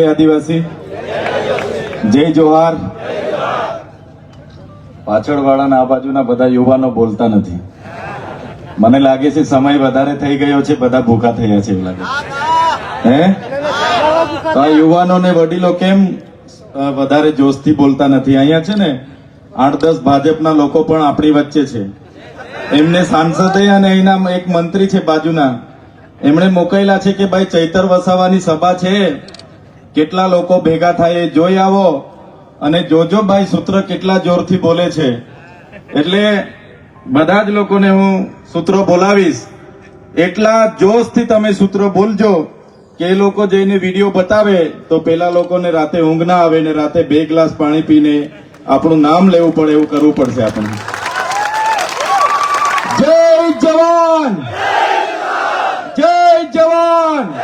આદિવાસી. જય જોહાર. પાછળ વાળાના આ બધા યુવાનો બોલતા નથી. મને લાગે છે સમય વધારે થઈ ગયો છે, બધા ભૂખા થયા છે એવું લાગે વડીલો કેમ વધારે જોશથી બોલતા નથી? અહીંયા છે ને આઠ દસ ભાજપના લોકો પણ આપણી વચ્ચે છે. એમને સાંસદે અને એના એક મંત્રી છે બાજુના. એમણે મોકલેલા છે કે ભાઈ ચૈતર વસાવાની સભા છે. કેટલા લોકો ભેગા થાય એ જોઈ આવો. અને જોજો ભાઈ સૂત્ર કેટલા જોરથી બોલે છે. એટલે બધા જ લોકોને હું સૂત્રો બોલાવીશ. એટલા જોશથી તમે સૂત્રો બોલજો કે એ લોકો જઈને વીડિયો બતાવે તો પેલા લોકોને રાતે ઊંઘ ના આવે ને રાતે બે ગ્લાસ પાણી પીને આપણું નામ લેવું પડે એવું કરવું પડશે આપણને. જય જવાન! જય જવાન!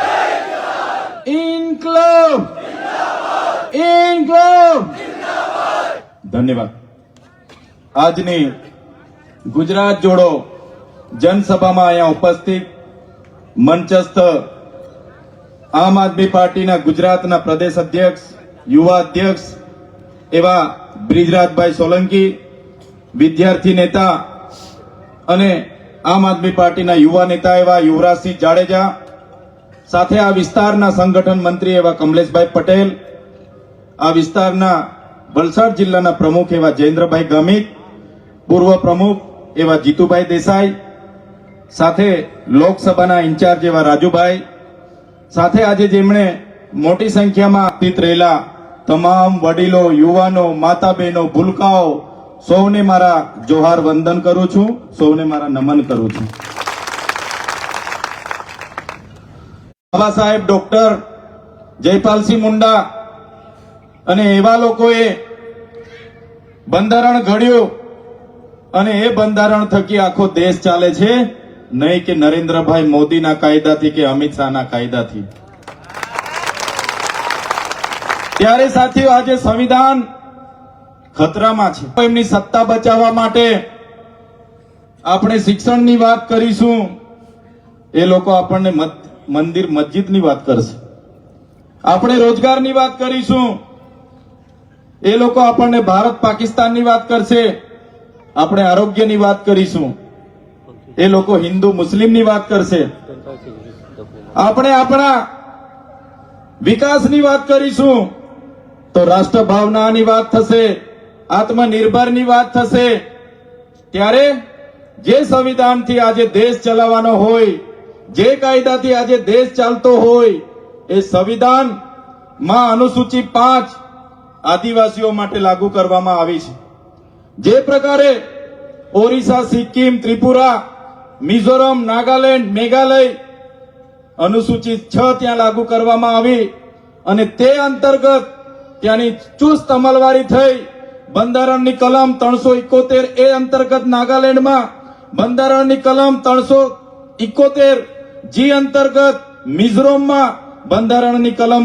ધન્યવાદ. આજની ગુજરાત જોડો જનસભામાં અહીંયા ઉપસ્થિત મંચસ્થ આમ આદમી પાર્ટીના ગુજરાતના પ્રદેશ અધ્યક્ષ, યુવા અધ્યક્ષ એવા બ્રિજરાજભાઈ સોલંકી, વિદ્યાર્થી નેતા અને આમ આદમી પાર્ટીના યુવા નેતા એવા યુવરાજસિંહ જાડેજા, સાથે આ વિસ્તારના સંગઠન મંત્રી એવા કમલેશભાઈ પટેલ, આ વિસ્તારના વલસાડ જિલ્લાના પ્રમુખ એવા જયેન્દ્રભાઈ ગામિત, પૂર્વ પ્રમુખ એવા જીતુભાઈ દેસાઈ, સાથે લોકસભાના ઇન્ચાર્જ એવા રાજુભાઈ, સાથે આજે જેમણે મોટી સંખ્યામાં સ્થિત રહેલા તમામ વડીલો, યુવાનો માતા બહેનો ભૂલકાઓ, સૌને મારા જોહાર વંદન કરું છું, સૌને મારા નમન કરું છું. બાબા સાહેબ, ડોક્ટર જયપાલસિંહ મુંડા અને એવા લોકોએ બંધારણ ઘડ્યું અને એ બંધારણ થકી આખો દેશ ચાલે છે. નહીં કે નરેન્દ્રભાઈ મોદીના કાયદાથી કે અમિત શાહના કાયદાથી. ત્યારે સાથીઓ, આજે સંવિધાન ખતરામાં છે. એમની સત્તા બચાવવા માટે આપણે શિક્ષણની વાત કરીશું. એ લોકો આપણને મંદિર મસ્જિદની વાત કરશે. આપણે રોજગારની વાત કરીશું. એ લોકો આપણને ભારત પાકિસ્તાનની વાત કરશે. આપણે આરોગ્યની વાત કરીશું. એ લોકો હિન્દુ મુસ્લિમની વાત કરશે. આપણે આપણા વિકાસની વાત કરીશું. તો રાષ્ટ્ર ભાવનાની વાત થશે. આત્મનિર્ભરની વાત થશે. ત્યારે જે સંવિધાનથી આજે દેશ ચલાવવાનો હોય, જે કાયદાથી આજે દેશ ચાલતો હોય, એ સંવિધાનમાં અનુસૂચિ પાંચ આદિવાસીઓ માટે લાગુ કરવામાં આવી છે. જે પ્રકારે ઓરિસ્સા સિક્કિમ, ત્રિપુરા, મિઝોરમ, નાગાલેન્ડ, મેઘાલય અનુસૂચિત છ ત્યાં લાગુ કરવામાં આવી અને તે અંતર્ગત ત્યાંની ચુસ્ત અમલવારી થઈ બંધારણની કલમ ત્રણસો ઇકોતેર એ અંતર્ગત નાગાલેન્ડમાં બંધારણની કલમ ત્રણસો ઇકોતેર જી અંતર્ગત મિઝોરમમાં બંધારણની કલમ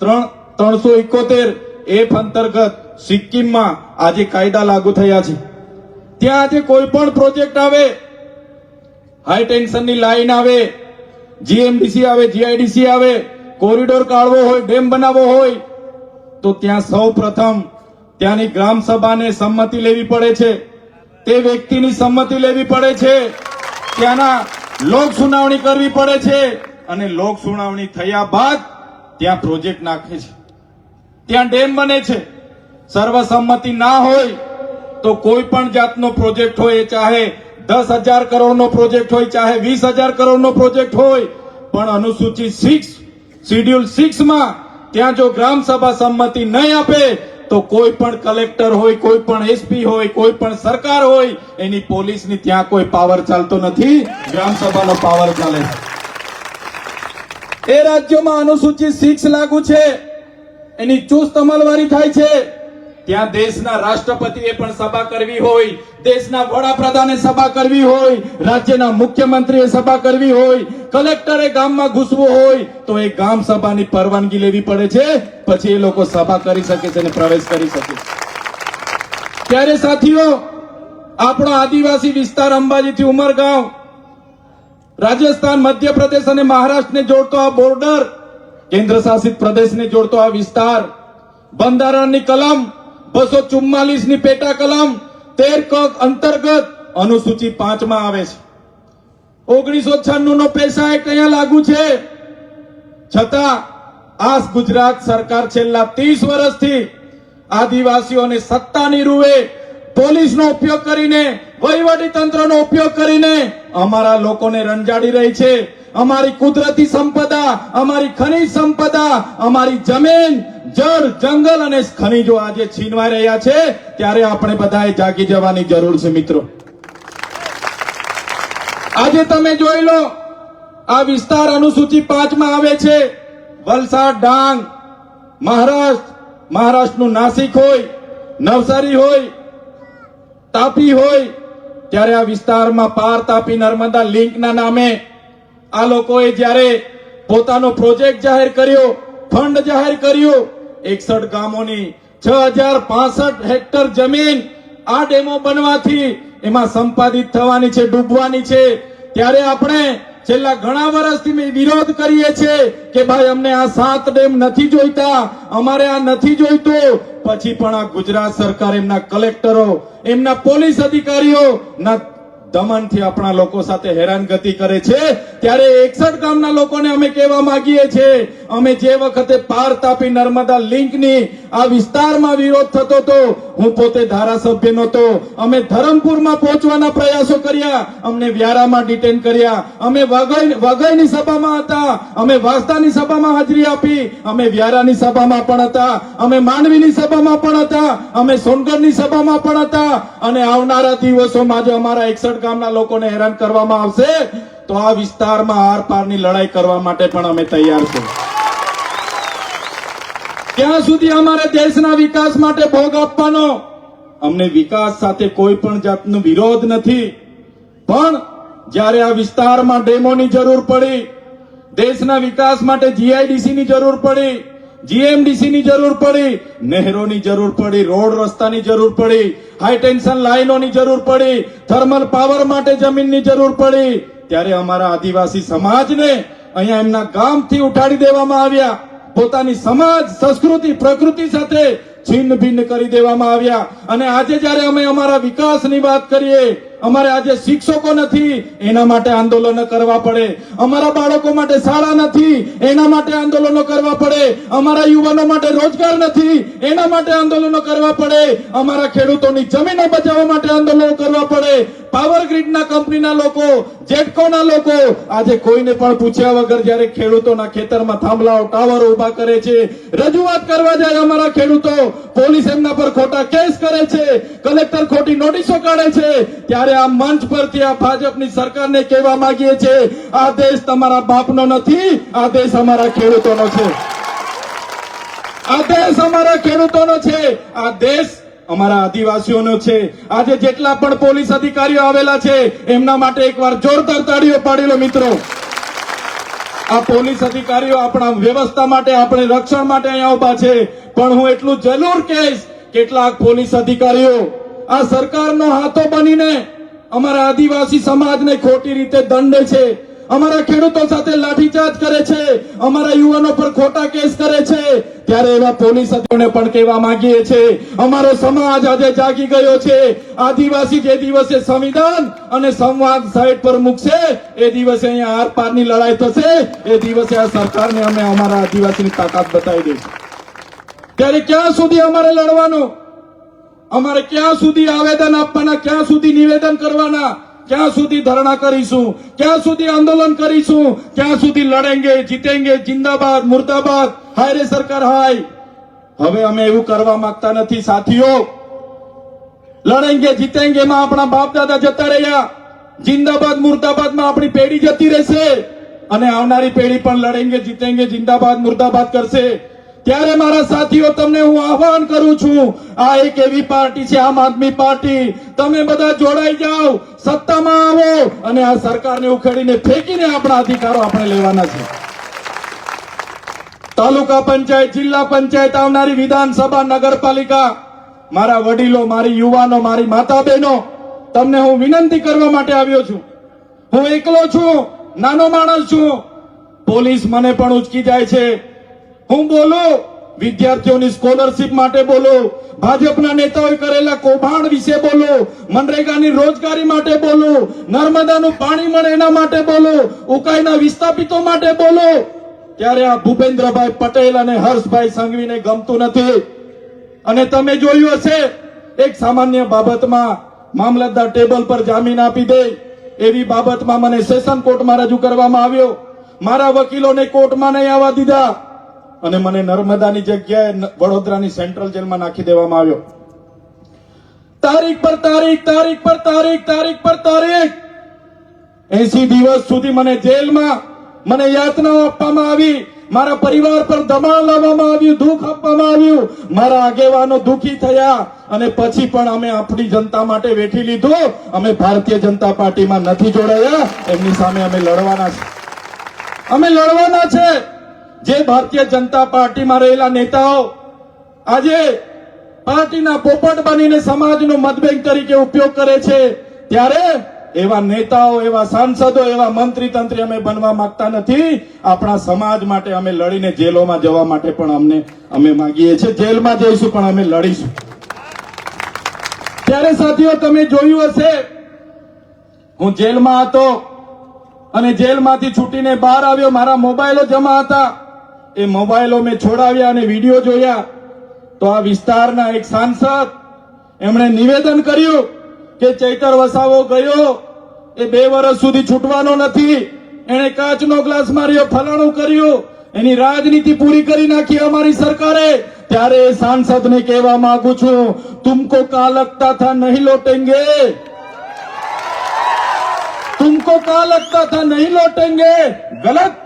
ત્રણ ત્રણસો ઇકોતેર એફ અંતર્ગત સિક્કિમમાં આજે કાયદા લાગુ થયા છે. ત્યાં આજે કોઈ પણ પ્રોજેક્ટ આવે, હાઈ ટેન્શનની લાઈન આવે, જીએમડીસી આવે, જીઆઈડીસી આવે, કોરિડોર કાઢવો હોય, ડેમ બનાવવો હોય, તો ત્યાં સૌ પ્રથમ ત્યાંની ગ્રામ સભાને સંમતિ લેવી પડે છે. તે વ્યક્તિની સંમતિ લેવી પડે છે. ત્યાંના લોક સુનાવણી કરવી પડે છે. અને લોક સુનાવણી થયા બાદ ત્યાં પ્રોજેક્ટ નાખે છે. ત્યાં ડેમ બને છે. સર્વસંમતિ ના હોય તો કોઈ પણ જાતનો પ્રોજેક્ટ હોય ચાહે દસ હજાર કરોડનો પ્રોજેક્ટ હોય, ચાહે વીસ હજાર કરોડનો પ્રોજેક્ટ હોય, પણ અનુસૂચિત સિક્સ, શિડ્યુલ સિક્સમાં ત્યાં જો ગ્રામ સભા સંમતિ નહીં આપે, તો કોઈ પણ કલેક્ટર હોય, કોઈ પણ એસપી હોય, કોઈ પણ સરકાર હોય, એની પોલીસની ત્યાં કોઈ પાવર ચાલતો નથી. ગ્રામ સભાનો પાવર ચાલે છે. એ રાજ્યોમાં અનુસૂચિત સિક્સ લાગુ છે. એની ચુસ્ત અમલવારી થાય છે. ત્યાં દેશના રાષ્ટ્રપતિએ પણ સભા કરવી હોય, દેશના વડાપ્રધાને સભા કરવી હોય, રાજ્યના મુખ્યમંત્રીએ સભા કરવી હોય, કલેક્ટરે ગામમાં ઘૂસવું હોય, તો એ ગામ સભાની પરવાનગી લેવી પડે છે. પછી એ લોકો સભા કરી શકે છે અને પ્રવેશ કરી શકે છે. ત્યારે સાથીઓ, આપણો આદિવાસી વિસ્તાર અંબાજીથી ઉમરગાંવ, રાજસ્થાન, મધ્યપ્રદેશ અને મહારાષ્ટ્રને જોડતો આ બોર્ડર કેન્દ્ર શાસિત પ્રદેશને જોડતો આ વિસ્તાર, બંધારણની કલમ, બસો ચુમ્માલીસની પેટા કલમ, તેર કક અંતર્ગત અનુસૂચિ પાંચમાં આવે છે. ઓગણીસો છન્નું નો પૈસા એક્ટ અહીંયા લાગુ છે. છતાં આ ગુજરાત સરકાર છેલ્લા ત્રીસ વર્ષથી આદિવાસીઓને સત્તાની રૂએ પોલીસનો ઉપયોગ કરીને વહીવટી તંત્રનો ઉપયોગ કરીને અમારા લોકોને રંજાડી રહી છે. અમારી કુદરતી સંપદા, અમારી ખનિજ સંપદા, અમારી જમીન, જળ, જંગલ અને ખનિજો આજે છીનવાઈ રહ્યા છે, ત્યારે આપણે બધાએ જાગી જવાની જરૂર છે, મિત્રો. આજે તમે જોઈ લો, આ વિસ્તાર અનુસૂચિ પાંચમાં આવે છે. વલસાડ, ડાંગ, મહારાષ્ટ્ર, મહારાષ્ટ્રનું નાસિક હોય, નવસારી હોય, તાપી હોય, ત્યારે આ વિસ્તારમાં પાર તાપી નર્મદા લિંકના નામે આ લોકોએ જ્યારે પોતાનો પ્રોજેક્ટ જાહેર કર્યો, ફંડ જાહેર કર્યો, એકસઠ ગામોની છ હજાર પાસઠ હેક્ટર જમીન આ ડેમો બનવાથી એમાં સંપાદિત થવાની છે, ડૂબવાની છે. ત્યારે આપણે છેલ્લા ઘણા વર્ષથી વિરોધ કરીએ છીએ કે ભાઈ, અમને આ સાત ડેમ નથી જોઈતા, અમારે આ નથી જોઈતું. પછી પણ આ ગુજરાત સરકાર એમના કલેક્ટરો, એમના પોલીસ અધિકારીઓ દમનથી આપણા લોકો સાથે હેરાનગતિ કરે છે. ત્યારે એકસઠ ગામના લોકોને અમે કહેવા માંગીએ છીએ, અમે જે વખતે પાર તાપી નર્મદા લિંકની આ વિસ્તારમાં વિરોધ થતો હતો, હું પોતે ધારાસભ્ય નહોતો. અમે ધરમપુરમાં પહોંચવાના પ્રયાસો કર્યા, અમને વ્યારામાં ડિટેન કર્યા. અમે વઘઈ, વઘઈની સભામાં હતા, અમે વાસ્તાની સભામાં હાજરી આપી, અમે વ્યારાની સભામાં પણ હતા, અમે માંડવીની સભામાં પણ હતા, અમે સોનગઢની સભામાં પણ હતા. અને આવનારા દિવસોમાં જો અમારા એકસઠ ગામના લોકોને હેરાન કરવામાં આવશે, તો આ વિસ્તારમાં આર પારની લડાઈ કરવા માટે પણ અમે તૈયાર છીએ. ત્યાં સુધી અમારે દેશના વિકાસ માટે ભોગ આપવાનો? અમને વિકાસ સાથે કોઈ પણ જાતનો વિરોધ નથી. પણ જ્યારે આ વિસ્તારમાં ડેમોની જરૂર પડી, દેશના વિકાસ માટે જીઆઈડીસી ની જરૂર પડી જીએમડીસી ની જરૂર પડી, નહેરોની જરૂર પડી, રોડ રસ્તાની જરૂર પડી હાઈ ટેન્શન લાઈનોની જરૂર પડી થર્મલ પાવર માટે જમીનની જરૂર પડી. ત્યારે અમારા આદિવાસી સમાજને અહીંયા એમના ગામથી ઉઠાડી દેવામાં આવ્યા. પોતાની સમાજ, સંસ્કૃતિ, પ્રકૃતિ સાથે છિન્ન ભિન્ન કરી દેવામાં આવ્યા. અને આજે જ્યારે અમે અમારા વિકાસની વાત કરીએ, અમારે આજે શિક્ષકો નથી, એના માટે આંદોલનો કરવા પડે. અમારા બાળકો માટે શાળા નથી, એના માટે આંદોલનો કરવા પડે. અમારા યુવાનો માટે રોજગાર નથી, એના માટે આંદોલનો કરવા પડે. અમારા ખેડૂતોની જમીનો બચાવવા માટે આંદોલનો પાવર ગ્રીડના કંપનીના લોકો, જેટકોના લોકો, આજે કોઈને પણ પૂછ્યા વગર જ્યારે ખેડૂતોના ખેતરમાં થાંભલાઓ, ટાવરો ઊભા કરે છે, રજૂઆત કરવા જાય અમારા ખેડૂતો, પોલીસ એમના પર ખોટા કેસ કરે છે, કલેક્ટર ખોટી નોટિસો કાઢે છે, ત્યારે આ મંચ પરથી આ ભાજપની સરકારને કહેવા માંગીએ છીએ, આ દેશ તમારા બાપનો નથી, આ દેશ અમારા ખેડૂતોનો છે. આ દેશ અમારા ખેડૂતોનો છે, આ દેશ અમારા આદિવાસીઓનો છે. આજે જેટલા પણ પોલીસ અધિકારીઓ આવેલા છે, એમના માટે એકવાર જોરદાર તાળીઓ પાડેલો મિત્રો. આ પોલીસ અધિકારીઓ આપણા વ્યવસ્થા માટે, આપણે રક્ષણ માટે અહીંયા ઊભા છે. પણ હું એટલું જરૂર કહીશ, કેટલાક પોલીસ અધિકારીઓ, આ સરકારનો હાથો બનીને અમારા આદિવાસી સમાજને ખોટી રીતે દંડે છે. અમારા ખેડૂતો સાથે લાઠીચાર્જ કરે છે, અમારા યુવાનો પર ખોટા કેસ કરે છે. ત્યારે એવા પોલીસ અધિકારીઓને પણ કહેવા માંગીએ છીએ, અમારો સમાજ આજે જાગી ગયો છે. આદિવાસી જે દિવસે સંવિધાન અને સંવાદ સાઈડ પર મૂકશે, એ દિવસે અહીંયા આર પારની લડાઈ થશે, એ દિવસે આ સરકારને અમે અમારા આદિવાસીની તાકાત બતાવી દઈશું. ત્યારે ક્યાં સુધી અમારે લડવાનું? અમારે ક્યાં સુધી આવેદન આપવાના, ક્યાં સુધી નિવેદન કરવાના? ક્યાં સુધી ધરણા કરીશું? ક્યાં સુધી આંદોલન કરીશું? ક્યાં સુધી લડેંગે, જીતેંગે, જિંદાબાદ, મુર્દાબાદ? હાયરે સરકાર, હાય. હવે અમે એવું કરવા માંગતા નથી, સાથીઓ. લડેંગે જીતેંગે માં આપણા બાપ દાદા જતા રહ્યા. જિંદાબાદ, મુર્દાબાદમાં આપણી પેઢી જતી રહેશે. અને આવનારી પેઢી પણ લડેંગે, જીતેંગે, જિંદાબાદ, મુર્દાબાદ કરશે. ત્યારે મારા સાથીઓ, તમને હું આહવાન કરું છું, આ એક એવી પાર્ટી છે, આમ આદમી પાર્ટી. તમે બધા જોડાઈ જાઓ, સત્તામાં આવો અને આ સરકારને ઉખેડીને ફેંકીને આપણા અધિકારો આપણે લેવાના છે. તાલુકા પંચાયત, જિલ્લા પંચાયત આવનારી વિધાનસભા, નગરપાલિકા, મારા વડીલો, મારી યુવાનો, મારી માતા બહેનો તમને હું વિનંતી કરવા માટે આવ્યો છું. હું એકલો છું, નાનો માણસ છું. પોલીસ મને પણ ઉચકી જાય છે. હું બોલું, વિદ્યાર્થીઓની સ્કોલરશીપ માટે બોલું, ભાજપના નેતાઓએ કરેલા કૌભાંડ વિશે બોલું, મનરેગાની રોજગારી માટે બોલું, નર્મદાનું પાણી મળે એના માટે બોલું, ઉકાઈના વિસ્થાપિતો માટે બોલું. ત્યારે આ ભૂપેન્દ્રભાઈ પટેલ અને હર્ષભાઈ સંઘવીને ગમતું નથી. અને તમે જોયું હશે, એક સામાન્ય બાબતમાં મામલતદાર ટેબલ પર જામીન આપી દે, એવી બાબતમાં મને સેશન કોર્ટમાં રજૂ કરવામાં આવ્યો. મારા વકીલોને કોર્ટમાં નહીં આવવા દીધા. અને મને નર્મદાની જગ્યાએ વડોદરાની સેન્ટ્રલ જેલમાં નાખી દેવામાં આવ્યો. તારીખ પર તારીખ તારીખ પર તારીખ તારીખ પર તારીખ. એસી દિવસ સુધી મને જેલમાં મને યાતનાઓ આપવામાં આવી. મારા પરિવાર પર દબાણ લાવવામાં આવ્યું, દુઃખ આપવામાં આવ્યું. મારા આગેવાનો દુઃખી થયા અને પછી પણ અમે આપણી જનતા માટે વેઠી લીધું. અમે ભારતીય જનતા પાર્ટીમાં નથી જોડાયા. એમની સામે અમે લડવાના છે. અમે લડવાના છે. જે ભારતીય જનતા પાર્ટીમાં રહેલા નેતાઓ આજે પાર્ટીના પોપટ બનીને સમાજનો મતબેંક તરીકે ઉપયોગ કરે છે, ત્યારે એવા નેતાઓ, એવા સાંસદો, એવા મંત્રી તંત્રી અમે બનવા માંગતા નથી. આપણા સમાજ માટે અમે લડીને જેલોમાં જવા માટે પણ અમને, અમે માંગીએ છીએ. જેલમાં જઈશું પણ અમે લડીશું. ત્યારે સાથીઓ, તમે જોયું હશે, હું જેલમાં હતો અને જેલમાંથી છૂટીને બહાર આવ્યો. મારા મોબાઈલો જમા હતા. એ મોબાઈલો મેં છોડાવ્યા અને વિડીયો જોયા તો આ વિસ્તારના એક સાંસદ એમણે નિવેદન કર્યું કે ચૈતર વસાવો ગયો એ બે વર્ષ સુધી છૂટવાનો નથી એણે કાચનો ગ્લાસ માર્યો ફલાણું કર્યું એની રાજનીતિ પૂરી કરી નાખી અમારી સરકારે ત્યારે એ સાંસદને કહેવા માંગુ છું તુમકો કા લગતા થા નહીં લોટેંગે तुमको कहा लगता था नहीं लौटेंगे गलत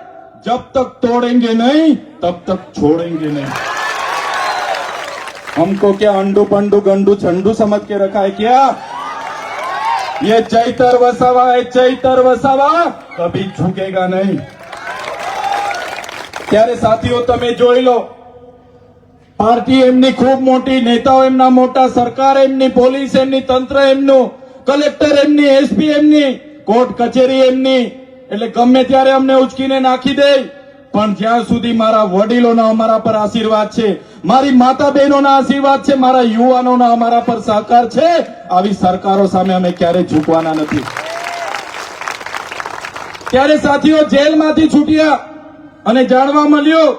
जब तक तोड़ेंगे नहीं तब तक छोड़ेंगे नहीं हमको क्या अंडू पंडू गंडू झंडू समझ के रखा है क्या ये चैतर वसावा है चैतर वसावा कभी झुकेगा नहीं ત્યારે સાથીઓ તમે જોઈ લો પાર્ટી એમની ખૂબ મોટી નેતાઓ એમના મોટા સરકાર એમની પોલીસ એમની તંત્ર એમનું કલેક્ટર એમની એસપી એમની કોર્ટ કચેરી એમની એટલે ગમે ત્યારે અમને ઉચકીને નાખી દે. પણ જ્યાં સુધી મારા વડીલોના અમારા પર આશીર્વાદ છે, મારી માતા બહેનોના આશીર્વાદ છે, મારા યુવાનોના અમારા પર સહકાર છે, આવી સરકારો સામે અમે ક્યારેય ઝૂકવાના નથી. ત્યારે સાથીઓ, જેલમાંથી છૂટ્યા અને જાણવા મળ્યું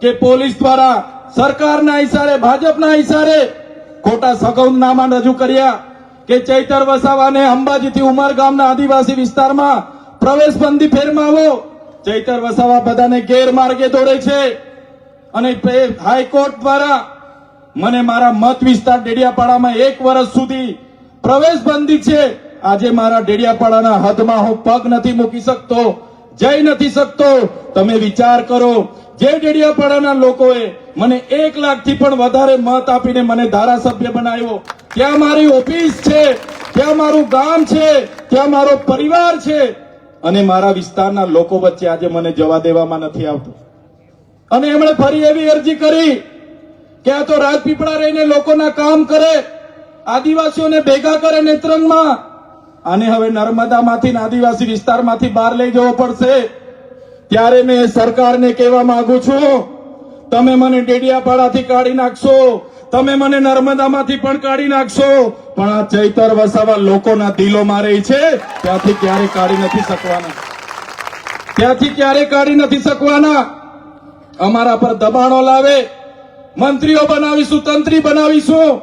કે પોલીસ દ્વારા સરકારના ઇશારે ભાજપના ઇશારે ખોટા સગૌનામા રજૂ કર્યા કે ચૈતર વસાવાને અંબાજીથી ઉમરગામના આદિવાસી વિસ્તારમાં પ્રવેશબંધી ફેરમાવો ચૈતર વસાવા બધાને ગેરમાર્ગે દોડે છે. અને હાઈકોર્ટ દ્વારા મને મારા મત વિસ્તાર ડેડિયાપાડામાં એક વર્ષ સુધી પ્રવેશબંધી છે. આજે મારા ડેડિયાપાડાના હદમાં હું પગ નથી મૂકી શકતો, જઈ નથી શકતો. તમે વિચાર કરો, જે ડેડિયાપાડાના લોકોએ મને એક લાખથી પણ વધારે મત આપીને મને ધારાસભ્ય બનાવ્યો, ત્યાં મારી ઓફિસ છે, ત્યાં મારું ગામ છે, ત્યાં મારો પરિવાર છે. અને મારા વિસ્તારના લોકો વચ્ચે આજે મને જવા દેવામાં નથી આવતું. અને એમણે ફરી એવી અરજી કરી કે આ તો રાજપીપળા રહીને લોકોના કામ કરે, આદિવાસીઓને ભેગા કરે નેત્રંગમાં, આને હવે નર્મદામાંથી આદિવાસી વિસ્તારમાંથી બહાર લઈ જવો પડશે. ત્યારે મેં સરકારને કહેવા માંગુ છું, તમે મને ડેડિયાપાડાથી કાઢી નાખશો. તમે મને નર્મદામાંથી પણ કાઢી નાખશો. પણ આ ચૈતર વસાવા લોકોના દિલોમાં મારે છે. ત્યાંથી ક્યારે કાઢી નથી શકવાના. ત્યાંથી ક્યારે કાઢી નથી શકવાના. અમારા પર દબાણો લાવે. મંત્રીઓ બનાવીશું, તંત્રી બનાવીશું.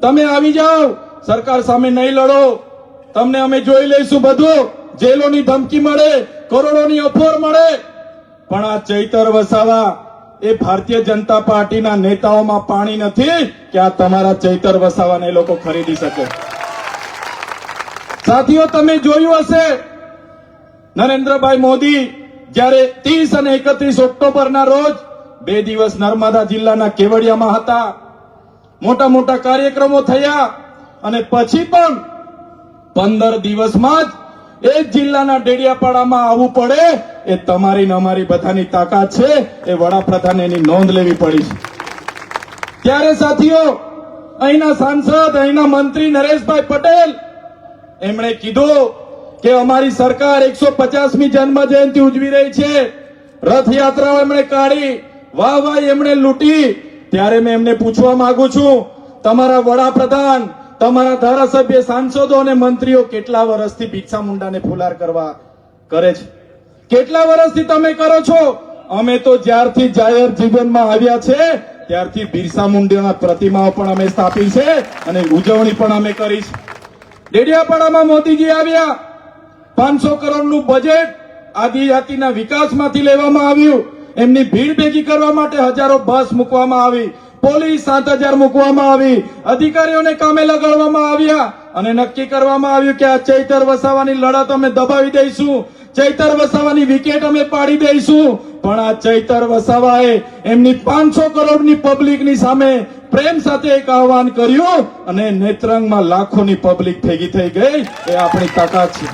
તમે આવી જાઓ. સરકાર સામે નહીં લડો. તમને અમે જોઈ લઈશું બધું. જેલોની ધમકી મળે, કરોડોની અફોર મળે. પણ આ ચૈતર વસાવા એ ભારતીય જનતા પાર્ટીના નેતાઓમાં પાણી નથી કે આ તમારા ચૈતર વસાવાને એ લોકો ખરીદી શકે. સાથીઓ, તમે જોયું હશે, નરેન્દ્રભાઈ મોદી જ્યારે ત્રીસ અને એકત્રીસ ઓક્ટોબરના રોજ બે દિવસ નર્મદા જિલ્લાના કેવડિયામાં હતા. મોટા મોટા કાર્યક્રમો થયા અને પછી પણ પંદર દિવસમાં જ એ જ જિલ્લાના ડેડિયાપાડામાં આવવું પડે, એ તમારી ને અમારી બધાની તાકાત છે, એ વડાપ્રધાન એની નોંધ લેવી પડી છે. ત્યારે સાથીઓ, અહીંના સાંસદ, અહીંના મંત્રી નરેશભાઈ પટેલ, એમણે કીધું કે અમારી સરકાર એકસો પચાસમી જન્મ જયંતિ ઉજવી રહી છે. રથયાત્રાઓ એમણે કાઢી વાહ વાહ એમણે લૂંટી. ત્યારે મેં એમને પૂછવા માંગુ છું, તમારા વડાપ્રધાન તમારા ધારાસભ્ય, સાંસદો અને મંત્રીઓ કેટલા વર્ષથી ભિક્ષા મુંડાને ફુલાર કરવા કરે છે? કેટલા વર્ષથી તમે કરો છો? અમે તો જ્યારથી જાહેર જીવનમાં આવ્યા છે, ત્યારથી બિરસા મુંડાના પ્રતિમાઓ પણ અમે સ્થાપી છે અને ઉજવણી પણ અમે કરી છે. ડેડિયાપાડામાં મોદીજી આવ્યા. પાંચસો કરોડનું બજેટ આદિજાતિના વિકાસમાંથી લેવામાં આવ્યું. એમની ભીડ ભેગી કરવા માટે હજારો બસ મૂકવામાં આવી. પોલીસ સાત હજાર મૂકવામાં આવી. અધિકારીઓને કામે લગાડવામાં આવ્યા અને નક્કી કરવામાં આવ્યું કે આ ચૈતર વસાવાની લડત અમે દબાવી દઈશું. ચૈતર વસાવાની વિકેટ અમે પાડી દઈશું. પણ આ ચૈતર વસાવાએ એમની પાંચસો કરોડની પબ્લિકની સામે પ્રેમ સાથે એક આહવાન કર્યું અને નેત્રંગમાં લાખોની પબ્લિક ભેગી થઈ ગઈ. એ આપણી તાકાત છે.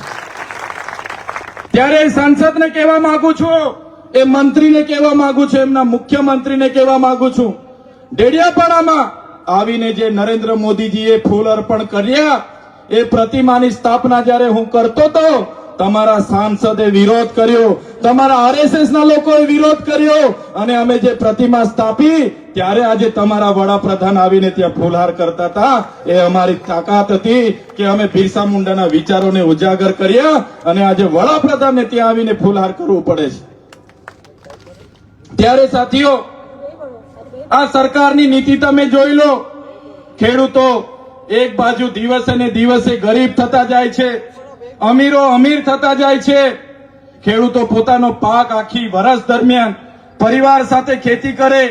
ત્યારે સાંસદને કહેવા માંગુ છું, એ મંત્રીને કહેવા માંગુ છું, એમના મુખ્યમંત્રીને કહેવા માંગુ છું. ડેડિયાપાડામાં આવીને જે નરેન્દ્ર મોદીજીએ ફૂલ અર્પણ કર્યા, એ પ્રતિમાની સ્થાપના જ્યારે હું કરતો તો તમારા સાંસદે વિરોધ કર્યો, તમારા આરએસએસ ના લોકોએ વિરોધ કર્યો અને અમે જે પ્રતિમા સ્થાપી, ત્યારે આજે તમારા વડાપ્રધાન આવીને ત્યાં ફૂલહાર કરતા હતા. એ અમારી તાકાત હતી કે અમે બિરસા મુંડાના વિચારોને ઉજાગર કર્યા અને આજે વડાપ્રધાનને ત્યાં આવીને ફૂલહાર કરવું પડે છે. ત્યારે સાથીઓ આ સરકારની નીતિ તમે જોઈ લો. ખેડૂતો એક બાજુ દિવસે ને દિવસે ગરીબ થતા જાય છે, અમીરો અમીર થતા જાય છે. ખેડૂતો પોતાનો પાક આખી વરસ દરમિયાન પરિવાર સાથે ખેતી કરે,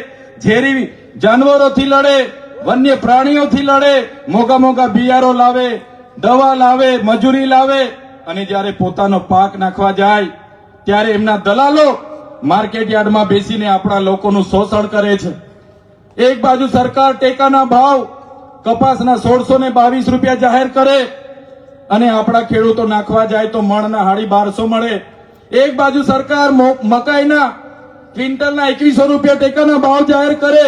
ઝેરી જાનવરોથી લડે, વન્ય પ્રાણીઓથી લડે, મોગા મોગા બિયારો લાવે, દવા લાવે, મજૂરી લાવે અને જ્યારે પોતાનો પાક નાખવા જાય, ત્યારે એમના દલાલો માર્કેટ યાર્ડમાં બેસીને આપણા લોકોનું શોષણ કરે છે. એક બાજુ સરકાર ટેકાના ભાવ કપાસના સોળસો ને બાવીસ રૂપિયા જાહેર કરે અને આપણા ખેડૂતો નાખવા જાય તો મણના હાડી બારસો મળે. એક બાજુ સરકાર મકાઈના, ક્વિન્ટલના એકવીસો રૂપિયા ટેકાના ભાવ જાહેર કરે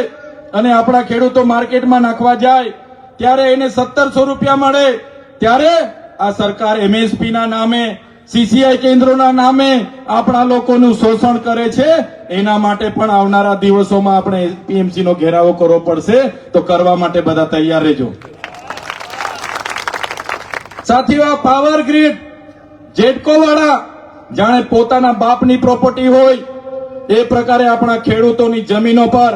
અને આપણા ખેડૂતો માર્કેટમાં નાખવા જાય, ત્યારે એને સત્તરસો રૂપિયા મળે. ત્યારે આ સરકાર એમએસપી ના નામે સીસીઆઈ કેન્દ્રોના નામે આપણા લોકોનું શોષણ કરે છે. એના માટે પણ આવનારા દિવસોમાં આપણે પીએમસી નો ઘેરાવો કરવો પડશે. તો કરવા માટે બધા તૈયાર રહેજો. સાથીઓ, આ પાવર ગ્રીડ જેટકો વાળા જાણે પોતાના બાપની પ્રોપર્ટી હોય, એ પ્રકારે આપણા ખેડૂતોની જમીનો પર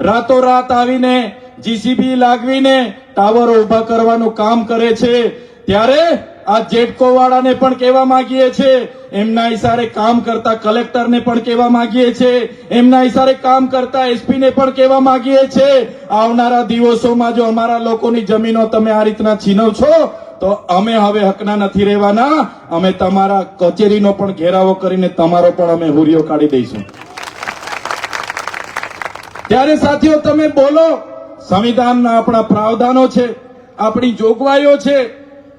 રાતોરાત આવીને જીસીબી લાગવીને ટાવરો ઊભા કરવાનું કામ કરે છે. ત્યારે આ જેટકો વાળાને પણ કહેવા માંગીએ છીએ, એમના ઇશારે કામ કરતા કલેક્ટરને પણ કહેવા માંગીએ છીએ, એમના ઇશારે કામ કરતા એસપીને પણ કહેવા માંગીએ છીએ. આવનારા દિવસોમાં જો અમારા લોકોની જમીનો તમે આ રીતના છીનવ છો, તો અમે હવે હકના નથી રહેવાના. અમે તમારા કચેરીનો પણ ઘેરાવો કરીને તમારો પણ અમે હુરિયો કાઢી દઈશું. ત્યારે સાથીઓ, તમે બોલો સંવિધાનના આપણા પ્રાવધાનો છે, આપણી જોગવાઈઓ છે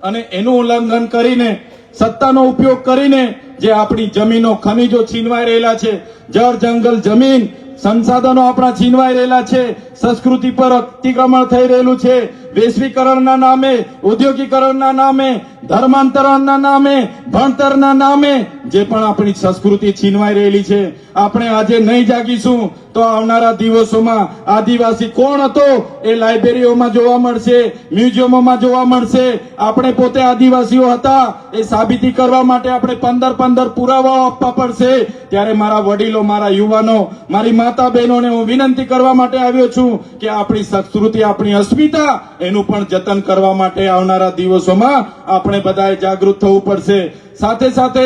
અને એનું ઉલ્લંઘન કરીને, સત્તાનો ઉપયોગ કરીને જે આપણી જમીનો, ખનીજો છીનવાઈ રહેલા છે, જળ, જંગલ, જમીન, સંસાધનો આપણા છીનવાઈ રહેલા છે, સંસ્કૃતિ પર અતિક્રમણ થઈ રહેલું છે વૈશ્વિકરણના નામે, ઉદ્યોગીકરણના નામે, ધર્માંતરણના નામે, ભણતરના નામે જે પણ આપણી સંસ્કૃતિ છીનવાઈ રહેલી છે, આપણે આજે નહીં જાગીશું તો આવનારા દિવસોમાં આદિવાસી કોણ હતો એ લાઇબ્રેરીઓમાં જોવા મળશે, મ્યુઝિયમોમાં જોવા મળશે. આપણે પોતે આદિવાસીઓ હતા એ સાબિતી કરવા માટે આપણે પંદર પંદર પુરાવાઓ આપવા પડશે. ત્યારે મારા વડીલો, મારા યુવાનો, મારી માતા બહેનોને હું વિનંતી કરવા માટે આવ્યો છું કે આપણી સંસ્કૃતિ, આપણી અસ્મિતા એનું પણ જતન કરવા માટે આવનારા દિવસોમાં આપણે બધાએ જાગૃત થવું પડશે. સાથે સાથે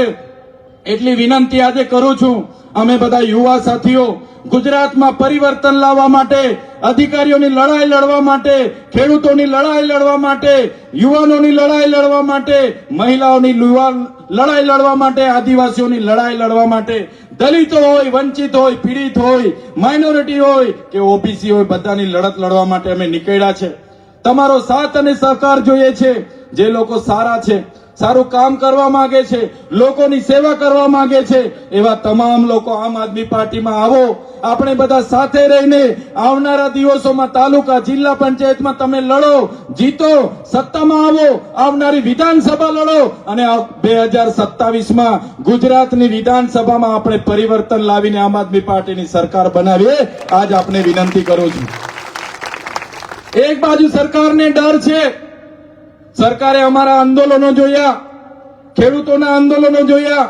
એટલી વિનંતી આજે કરું છું, અમે બધા યુવા સાથીઓ, ગુજરાતમાં પરિવર્તન લાવવા માટે, અધિકારીઓની લડાઈ લડવા માટે, ખેડૂતોની લડાઈ લડવા માટે, યુવાનોની લડાઈ લડવા માટે, મહિલાઓની લડાઈ લડવા માટે, આદિવાસીઓની લડાઈ લડવા માટે, દલિતો હોય, વંચિત હોય, પીડિત હોય, માઇનોરિટી હોય કે ઓબીસી હોય, બધાની લડત લડવા માટે અમે નીકળ્યા છે. તમારો સાથ અને સહકાર જોઈએ છે. જે લોકો સારા છે, સારું કામ કરવા માંગે છે, લોકોની સેવા કરવા માંગે છે, એવા તમામ લોકો આમ આદમી પાર્ટીમાં આવો. આપણે બધા સાથે રહીને આવનારા દિવસોમાં તાલુકા, જિલ્લા પંચાયતમાં તમે લડો, જીતો, સત્તામાં આવો, આવનારી વિધાનસભા લડો અને બે હજાર સત્તાવીસમાં ગુજરાતની વિધાનસભામાં આપણે પરિવર્તન લાવીને આમ આદમી પાર્ટીની સરકાર બનાવીએ. આજ આપને વિનંતી કરું છું. એક બાજુ સરકારને ડર છે. સરકારે અમારા આંદોલનો જોયા, ખેડૂતોના આંદોલનો જોયા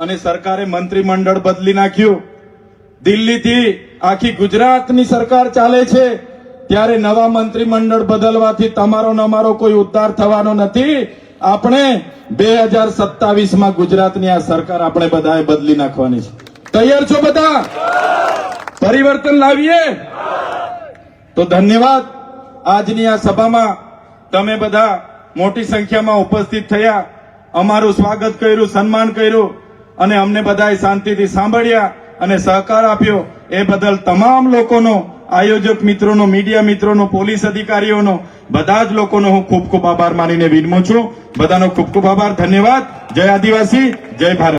અને સરકારે મંત્રીમંડળ બદલી નાખ્યું. દિલ્હીથી આખી ગુજરાતની સરકાર ચાલે છે, ત્યારે નવા મંત્રીમંડળ બદલવાથી તમારો નમારો કોઈ ઉદ્ધાર થવાનો નથી. આપણે બે હજાર સત્તાવીસમાં ગુજરાતની આ સરકાર આપણે બધાએ બદલી નાખવાની છે. તૈયાર છો બધા? પરિવર્તન લાવીએ? તો ધન્યવાદ. આજની આ સભામાં તમે બધા મોટી સંખ્યામાં ઉપસ્થિત થયા, અમારું સ્વાગત કર્યું, સન્માન કર્યું અને અમને બધાએ શાંતિથી સાંભળ્યા અને સહકાર આપ્યો. એ બદલ તમામ લોકોનો, આયોજક મિત્રોનો, મીડિયા મિત્રોનો, પોલીસ અધિકારીઓનો, બધા જ લોકોનો હું ખૂબ ખૂબ આભાર માનીને વિનમું છું. બધાનો ખૂબ ખૂબ આભાર. ધન્યવાદ. જય આદિવાસી. જય ભારત.